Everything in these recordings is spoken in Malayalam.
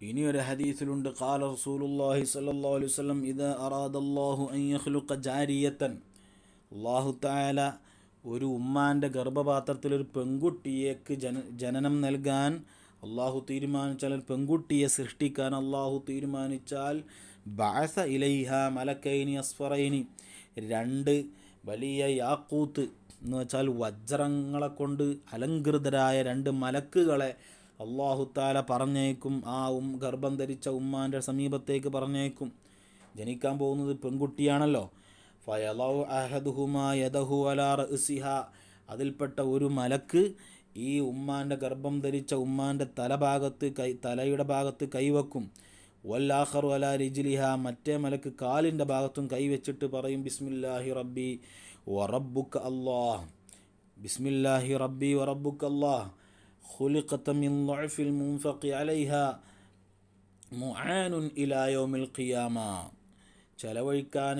ഇനി ഒരു ഹദീസിലുണ്ട്. കാല റസൂലുള്ളാഹി സ്വല്ലല്ലാഹു അലൈഹി വസല്ലം ഇദാ അറാദല്ലാഹു അൻ യഖ്ലുഖ ജാരിയതൻ അല്ലാഹു തആല ഒരു ഉമ്മാന്റെ ഗർഭപാത്രത്തിൽ ഒരു പെൺകുട്ടിയേക്ക് ജന ജനനം നൽകാൻ അള്ളാഹു തീരുമാനിച്ചാൽ പെൺകുട്ടിയെ സൃഷ്ടിക്കാൻ അള്ളാഹു തീരുമാനിച്ചാൽ ബാസ ഇലൈഹ മലക്കൈനി അസ്ഫറൈനി. രണ്ട് വലിയ യാക്കൂത്ത് എന്ന് വെച്ചാൽ വജ്രങ്ങളെ കൊണ്ട് അലങ്കൃതരായ രണ്ട് മലക്കുകളെ അള്ളാഹുത്താല പറഞ്ഞേക്കും ആ ഉം ഗർഭം ധരിച്ച ഉമ്മാന്റെ സമീപത്തേക്ക് പറഞ്ഞേക്കും ജനിക്കാൻ പോകുന്നത് പെൺകുട്ടിയാണല്ലോ. ഫയലൗ അതിൽപ്പെട്ട ഒരു മലക്ക് ഈ ഉമ്മാന്റെ ഗർഭം ധരിച്ച ഉമ്മാന്റെ തലഭാഗത്ത് കൈ തലയുടെ ഭാഗത്ത് കൈവക്കും. വല്ലാഹറു അല റിജിലിഹ. മറ്റേ മലക്ക് കാലിന്റെ ഭാഗത്തും കൈവച്ചിട്ട് പറയും ബിസ്മില്ലാഹി റബ്ബി. വറബ്ബുക്ക് അല്ലാഹ് ബിസ്മില്ലാഹി റബ്ബി വറബ്ബുക്ക് അല്ലാഹ് خلقت من ضعف المنفق عليها മുആനുൻ ഇലാ യൗമിൽ ഖിയാമ ചെലവഴിക്കാൻ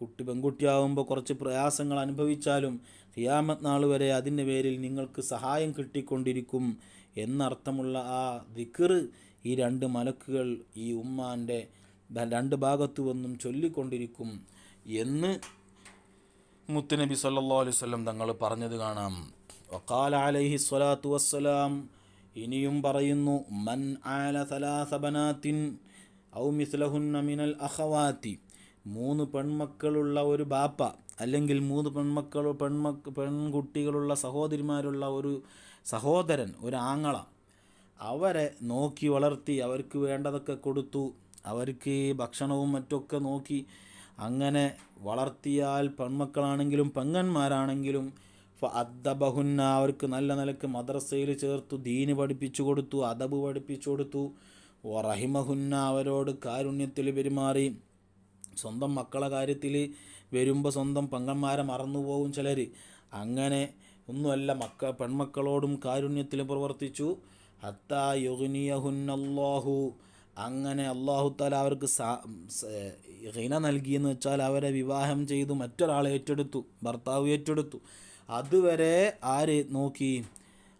കുട്ടി പെൺകുട്ടിയാവുമ്പോൾ കുറച്ച് പ്രയാസങ്ങൾ അനുഭവിച്ചാലും ഖിയാമത്ത് നാൾ വരെ അതിൻ്റെ പേരിൽ നിങ്ങൾക്ക് സഹായം കിട്ടിക്കൊണ്ടിരിക്കും എന്നർത്ഥമുള്ള ആ ദിക്ർ ഈ രണ്ട് മലക്കുകൾ ഈ ഉമ്മാൻ്റെ രണ്ട് ഭാഗത്തു വന്നും ചൊല്ലിക്കൊണ്ടിരിക്കും എന്ന് മുത്തുനബി സല്ലാ അലൈഹി വസല്ലം തങ്ങൾ പറഞ്ഞത് കാണാം. വക്കാല അലൈഹി സ്വലാത്തു വസ്സലാം. ഇനിയും പറയുന്നു മൻ ആല സലാസബനാത്തിൻ ഔ മിസ്ലഹുന്ന മിനൽ അഹവാത്തി മൂന്ന് പെൺമക്കളുള്ള ഒരു ബാപ്പ അല്ലെങ്കിൽ മൂന്ന് പെൺമക്കൾ പെൺമക്ക പെൺകുട്ടികളുള്ള സഹോദരിമാരുള്ള ഒരു സഹോദരൻ ഒരു ആങ്ങള അവരെ നോക്കി വളർത്തി അവർക്ക് വേണ്ടതൊക്കെ കൊടുത്തു അവർക്ക് ഭക്ഷണവും മറ്റൊക്കെ നോക്കി അങ്ങനെ വളർത്തിയാൽ പെൺമക്കളാണെങ്കിലും പെങ്ങന്മാരാണെങ്കിലും അദ്ദബഹുന്ന അവർക്ക് നല്ല നിലയ്ക്ക് മദ്രസയിൽ ചേർത്തു ദീന് പഠിപ്പിച്ചു കൊടുത്തു അദബ് പഠിപ്പിച്ചു കൊടുത്തു. റഹിമഹുന്ന അവരോട് കാരുണ്യത്തിൽ പെരുമാറി. സ്വന്തം മക്കളെ കാര്യത്തിൽ വരുമ്പോൾ സ്വന്തം പെങ്ങന്മാരെ മറന്നുപോകും ചിലർ. അങ്ങനെ ഒന്നുമല്ല മക്ക പെൺമക്കളോടും കാരുണ്യത്തിൽ പ്രവർത്തിച്ചു. ഹത്താ യുഗ്നിയഹുന്നല്ലാഹു. അങ്ങനെ അള്ളാഹു താല അവർക്ക് ഹിന നൽകിയെന്ന് വെച്ചാൽ അവരെ വിവാഹം ചെയ്തു മറ്റൊരാളെ ഏറ്റെടുത്തു ഭർത്താവ് ഏറ്റെടുത്തു. അതുവരെ ആര് നോക്കി?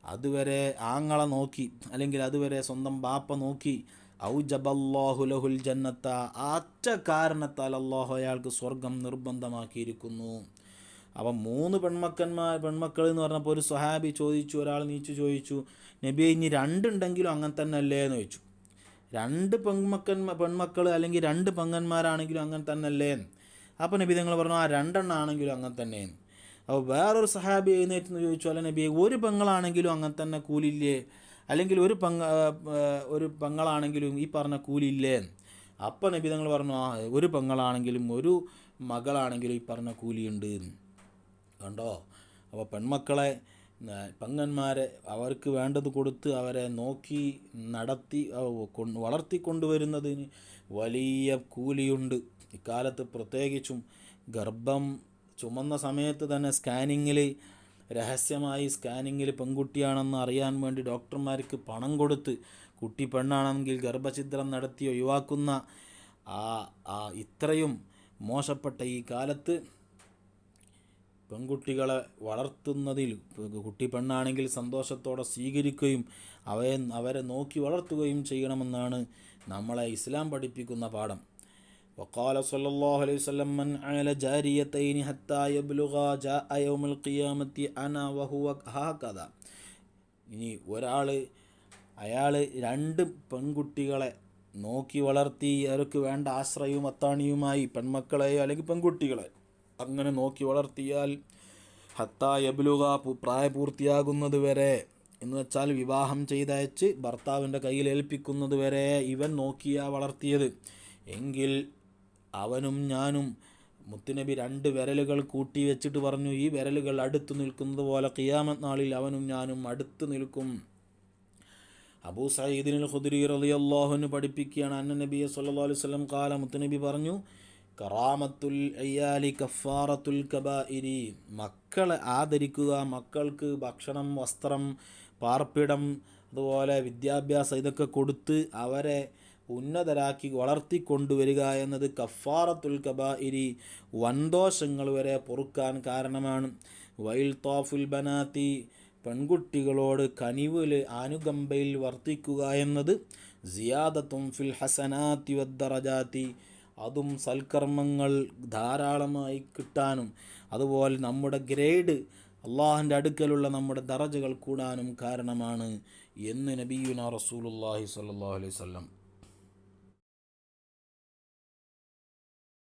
അതുവരെ ആങ്ങളെ നോക്കി. അല്ലെങ്കിൽ അതുവരെ സ്വന്തം ബാപ്പ നോക്കി. ഔജബല്ലാഹുലഹുൽ ജന്നത്ത. അറ്റ കാരണത്താൽ അള്ളാഹു അയാൾക്ക് സ്വർഗം നിർബന്ധമാക്കിയിരിക്കുന്നു. അപ്പം മൂന്ന് പെൺമക്കന്മാർ പെൺമക്കൾ എന്ന് പറഞ്ഞപ്പോൾ ഒരു സ്വഹാബി ചോദിച്ചു ഒരാൾ നീച്ചു ചോദിച്ചു നബി ഇനി രണ്ടുണ്ടെങ്കിലും അങ്ങനെ തന്നെ അല്ലേ എന്ന് ചോദിച്ചു. രണ്ട് പെൺമക്കന്മാർ പെൺമക്കൾ അല്ലെങ്കിൽ രണ്ട് പെങ്ങന്മാരാണെങ്കിലും അങ്ങനെ തന്നെ അല്ലേ അപ്പോൾ നബി നിങ്ങൾ പറഞ്ഞു ആ രണ്ടെണ്ണം ആണെങ്കിലും അങ്ങനെ തന്നെ. അപ്പോൾ വേറൊരു സഹാബി എഴുന്നേറ്റ് ചോദിച്ചു അല്ല നബി ഒരു പെങ്ങളാണെങ്കിലും അങ്ങനെ തന്നെ കൂലില്ലേ? അല്ലെങ്കിൽ ഒരു പെങ്ങ ഒരു പെങ്ങളാണെങ്കിലും ഈ പറഞ്ഞ കൂലില്ലേ? അപ്പം നബി നിങ്ങൾ പറഞ്ഞു ആ ഒരു പെങ്ങളാണെങ്കിലും ഒരു മകളാണെങ്കിലും ഈ പറഞ്ഞ കൂലിയുണ്ട്. കണ്ടോ? അപ്പോൾ പെൺമക്കളെ പെങ്ങന്മാരെ അവർക്ക് വേണ്ടത് കൊടുത്ത് അവരെ നോക്കി നടത്തി വളർത്തിക്കൊണ്ടുവരുന്നതിന് വലിയ കൂലിയുണ്ട്. ഇക്കാലത്ത് പ്രത്യേകിച്ചും ഗർഭം ചുമന്ന സമയത്ത് തന്നെ സ്കാനിങ്ങിൽ രഹസ്യമായി സ്കാനിങ്ങിൽ പെൺകുട്ടിയാണെന്ന് അറിയാൻ വേണ്ടി ഡോക്ടർമാർക്ക് പണം കൊടുത്ത് കുട്ടി പെണ്ണാണെങ്കിൽ ഗർഭഛിദ്രം നടത്തി ഒഴിവാക്കുന്ന ആ ആ ഇത്രയും മോശപ്പെട്ട ഈ കാലത്ത് പെൺകുട്ടികളെ വളർത്തുന്നതിൽ കുട്ടി പെണ്ണാണെങ്കിൽ സന്തോഷത്തോടെ സ്വീകരിക്കുകയും അവയെ അവരെ നോക്കി വളർത്തുകയും ചെയ്യണമെന്നാണ് നമ്മളെ ഇസ്ലാം പഠിപ്പിക്കുന്ന പാഠം وقال صلى الله عليه وسلم من عال جاريتين حتى يبلغا جاء يوم القيامة أنا وهو هكذا ഇനി ഒരാൾ അയാൾ രണ്ട് പെൺകുട്ടികളെ നോക്കി വളർത്തി അവർക്ക് വേണ്ട ആശ്രയവും അത്താണിയുമായി പെൺമക്കളെയോ അല്ലെങ്കിൽ പെൺകുട്ടികളെ അങ്ങനെ നോക്കി വളർത്തിയാൽ ഹത്താ എബ്ലുക പ്രായപൂർത്തിയാകുന്നത് വരെ എന്ന് വെച്ചാൽ വിവാഹം ചെയ്തയച്ച് ഭർത്താവിന്റെ കയ്യിൽ ഏൽപ്പിക്കുന്നത് വരെ ഇവൻ നോക്കിയാ വളർത്തിയത്. എങ്കിൽ അവനും ഞാനും മുത്തുനബി രണ്ട് വിരലുകൾ കൂട്ടി വെച്ചിട്ട് പറഞ്ഞു ഈ വിരലുകൾ അടുത്ത് നിൽക്കുന്നത് പോലെ കിയാമത് നാളിൽ അവനും ഞാനും അടുത്ത് നിൽക്കും. അബൂ സയ്യിദിനുൽ ഖുദ്രി റളിയല്ലാഹുവിന് പഠിപ്പിക്കുകയാണ്. അന്ന നബിയെ സല്ലല്ലാഹു അലൈഹി വസല്ലം കാല മുത്തുനബി പറഞ്ഞു കറാമത്തുൽ അയ്യാലി കഫാറത്തുൽ കബായിരി മക്കളെ ആദരിക്കുക മക്കൾക്ക് ഭക്ഷണം വസ്ത്രം പാർപ്പിടം അതുപോലെ വിദ്യാഭ്യാസം ഇതൊക്കെ കൊടുത്ത് അവരെ ഉന്നതരാക്കി വളർത്തി വളർത്തിക്കൊണ്ടുവരിക എന്നത് കഫാറത്തുൽ കബായിരി വൻദോഷങ്ങൾ വരെ പൊറുക്കാൻ കാരണമാണ്. വൈൽ തോഫുൽ ബനാത്തി പെൺകുട്ടികളോട് കനിവിൽ ആനുകമ്പയിൽ വർത്തിക്കുക എന്നത് സിയാദത്തും ഫിൽ ഹസനാത്തി വദ്ദറജാത്തി അതും സൽക്കർമ്മങ്ങൾ ധാരാളമായി കിട്ടാനും അതുപോലെ നമ്മുടെ ഗ്രേഡ് അള്ളാഹിന്റെ അടുക്കലുള്ള നമ്മുടെ ദറജകൾ കൂടാനും കാരണമാണ് എന്ന് നബിയുന അള്ളാഹി അലൈഹി വസല്ലം